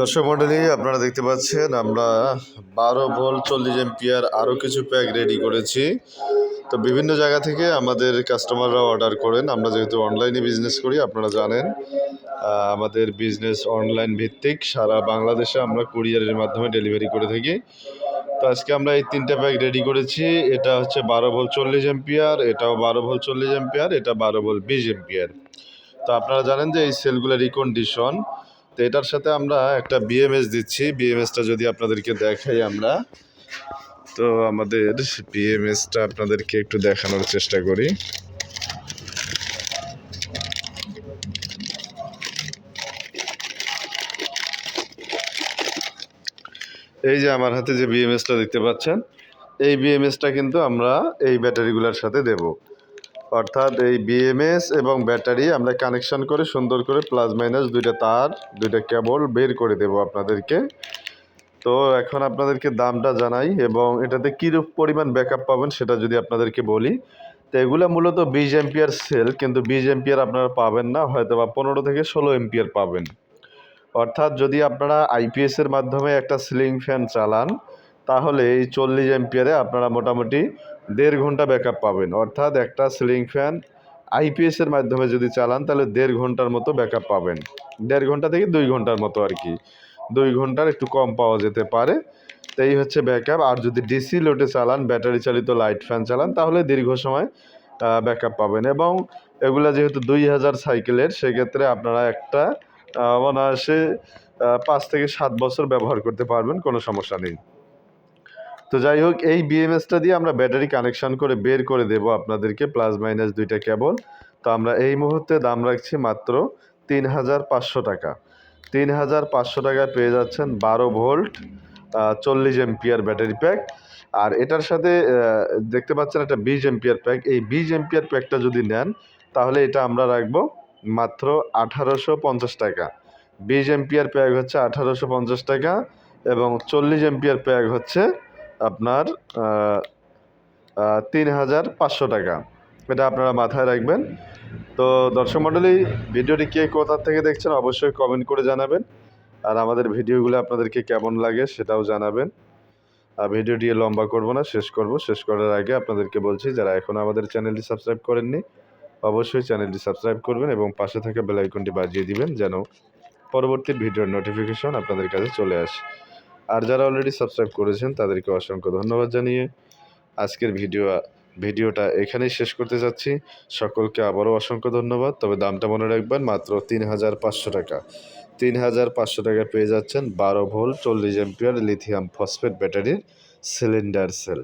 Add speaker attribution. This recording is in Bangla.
Speaker 1: দর্শক মন্ডলী আপনারা দেখতে পাচ্ছেন আমরা বারো ভোল্ট চল্লিশ এম্পিয়ার আরও কিছু প্যাক রেডি করেছি। তো বিভিন্ন জায়গা থেকে আমাদের কাস্টমাররা অর্ডার করেন। আমরা যেহেতু অনলাইনে বিজনেস করি, আপনারা জানেন আমাদের বিজনেস অনলাইন ভিত্তিক। সারা বাংলাদেশে আমরা কুরিয়ারের মাধ্যমে ডেলিভারি করে থাকি। তো আজকে আমরা এই তিনটা প্যাক রেডি করেছি। এটা হচ্ছে বারো ভোল্ট চল্লিশ এম্পিয়ার এটাও বারো ভোল্ট চল্লিশ এম্পিয়ার এটা বারো ভোল্ট বিশ এম্পিয়ার তো আপনারা জানেন যে এই সেলগুলোর রিকন্ডিশন তো এটার সাথে আমরা একটা বিএমএস দিচ্ছি। বিএমএসটা যদি আপনাদেরকে দেখাই আমরা। তো আমাদের বিএমএসটা আপনাদেরকে একটু দেখানোর চেষ্টা করি। এই যে আমার হাতে যে বিএমএসটা দেখতে পাচ্ছেন, এই বিএমএসটা কিন্তু আমরা এই ব্যাটারিগুলোর সাথে দেব। অর্থাৎ এই বিএমএস এবং ব্যাটারি আমরা কানেকশন করে সুন্দর করে প্লাস মাইনাস দুইটা তার, দুইটা কেবল বের করে দেব আপনাদেরকে। তো এখন আপনাদেরকে দামটা জানাই এবং এটাতে কীরূপ পরিমাণ ব্যাকআপ পাবেন সেটা যদি আপনাদেরকে বলি। তো এগুলো মূলত বিশ এম্পিয়ার সেল কিন্তু বিশ এম্পিয়ার আপনারা পাবেন না হয়তো বা পনেরো থেকে ষোলো এম্পিয়ার পাবেন। অর্থাৎ যদি আপনারা আইপিএসের মাধ্যমে একটা সিলিং ফ্যান চালান তাহলে এই চল্লিশ এম্পিয়ারে আপনারা মোটামুটি দেড় ঘণ্টা ব্যাকআপ পাবেন। অর্থাৎ একটা সিলিং ফ্যান আইপিএস এর মাধ্যমে যদি চালান, তাহলে দেড় ঘণ্টার মতো ব্যাকআপ পাবেন। দেড় ঘণ্টা থেকে দুই ঘণ্টার মতো আর কি। দুই ঘণ্টার একটু কম পাওয়া যেতে পারে। তো এই হচ্ছে ব্যাকআপ আর যদি ডিসি লোডে চালান ব্যাটারি চালিত লাইট ফ্যান চালান, তাহলে দীর্ঘ সময় ব্যাকআপ পাবেন। এবং এগুলা যেহেতু দুই হাজার সাইকেলের সেক্ষেত্রে আপনারা একটা অনায়াসে পাঁচ থেকে সাত বছর ব্যবহার করতে পারবেন, কোনো সমস্যা নেই। তো যাই হোক, এই বিএমএসটা দিয়ে আমরা ব্যাটারি কানেকশন করে বের করে দেব আপনাদেরকে, প্লাস মাইনাস দুইটা কেবল। তো আমরা এই মুহূর্তে দাম রাখছি মাত্র তিন হাজার পাঁচশো টাকা। তিন হাজার পাঁচশো টাকায় পেয়ে যাচ্ছেন বারো ভোল্ট চল্লিশ এম্পিয়ার ব্যাটারি প্যাক। আর এটার সাথে দেখতে পাচ্ছেন একটা বিশ এম্পিয়ার প্যাক। এই বিশ এম্পিয়ার প্যাকটা যদি নেন, তাহলে এটা আমরা রাখব মাত্র আঠারোশো পঞ্চাশ টাকা। বিশ এম্পিয়ার প্যাক হচ্ছে আঠারোশো পঞ্চাশ টাকা এবং চল্লিশ এম্পিয়ার প্যাক হচ্ছে আপনার তিন হাজার পাঁচশো টাকা। এটা আপনারা মাথায় রাখবেন। তো দর্শক মণ্ডলী, ভিডিওটি কে কোথা থেকে দেখছেন অবশ্যই কমেন্ট করে জানাবেন। আর আমাদের ভিডিওগুলো আপনাদেরকে কেমন লাগে সেটাও জানাবেন। আর ভিডিওটি লম্বা করব না, শেষ করব। শেষ করার আগে আপনাদেরকে বলছি, যারা এখনও আমাদের চ্যানেলটি সাবস্ক্রাইব করেননি, অবশ্যই চ্যানেলটি সাবস্ক্রাইব করবেন এবং পাশে থাকা বেল আইকনটি বাজিয়ে দিবেন, যেন পরবর্তী ভিডিওর নোটিফিকেশন আপনাদের কাছে চলে আসে। আর যারা অলরেডি সাবস্ক্রাইব করেছেন, তাদেরকে অসংখ্য ধন্যবাদ জানিয়ে আজকের ভিডিও, ভিডিওটা এখানেই শেষ করতে যাচ্ছি। সকলকে আবারও অসংখ্য ধন্যবাদ। তবে দামটা মনে রাখবেন মাত্র তিন হাজার পাঁচশো টাকা। তিন হাজার পাঁচশো টাকা পেয়ে যাচ্ছেন বারো ভোল্ট চল্লিশ এম্পিয়ার লিথিয়াম ফসফেট ব্যাটারির সিলিন্ডার সেল